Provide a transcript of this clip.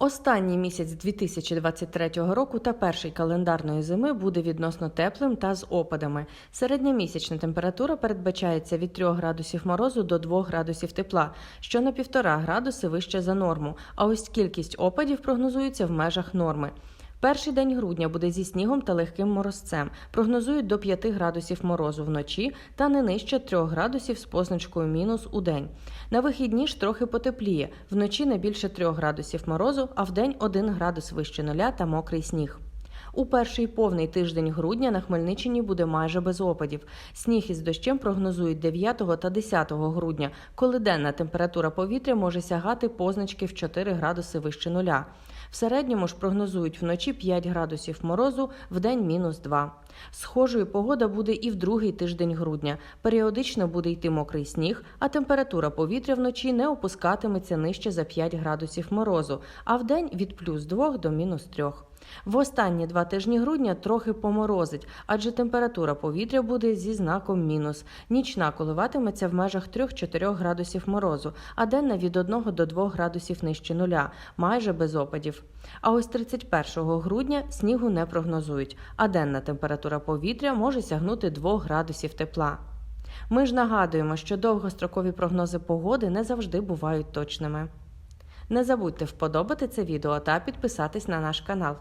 Останній місяць 2023 року та перший календарної зими буде відносно теплим та з опадами. Середньомісячна температура передбачається від 3 градусів морозу до 2 градусів тепла, що на 1,5 градуси вище за норму. А ось кількість опадів прогнозується в межах норми. Перший день грудня буде зі снігом та легким морозцем. Прогнозують до 5 градусів морозу вночі та не нижче 3 градусів з позначкою мінус у день. На вихідні ж трохи потепліє. Вночі не більше 3 градусів морозу, а вдень 1 градус вище нуля та мокрий сніг. У перший повний тиждень грудня на Хмельниччині буде майже без опадів. Сніг із дощем прогнозують 9 та 10 грудня, коли денна температура повітря може сягати позначки в 4 градуси вище нуля. В середньому ж прогнозують вночі 5 градусів морозу, вдень мінус 2. Схожою погода буде і в другий тиждень грудня. Періодично буде йти мокрий сніг, а температура повітря вночі не опускатиметься нижче за 5 градусів морозу, а вдень від плюс 2 до мінус 3. В останні два тижні грудня трохи поморозить, адже температура повітря буде зі знаком мінус. Нічна коливатиметься в межах 3-4 градусів морозу, а денна від 1 до 2 градусів нижче нуля, майже без опадів. А ось 31 грудня снігу не прогнозують, а денна температура повітря може сягнути 2 градусів тепла. Ми ж нагадуємо, що довгострокові прогнози погоди не завжди бувають точними. Не забудьте вподобати це відео та підписатись на наш канал.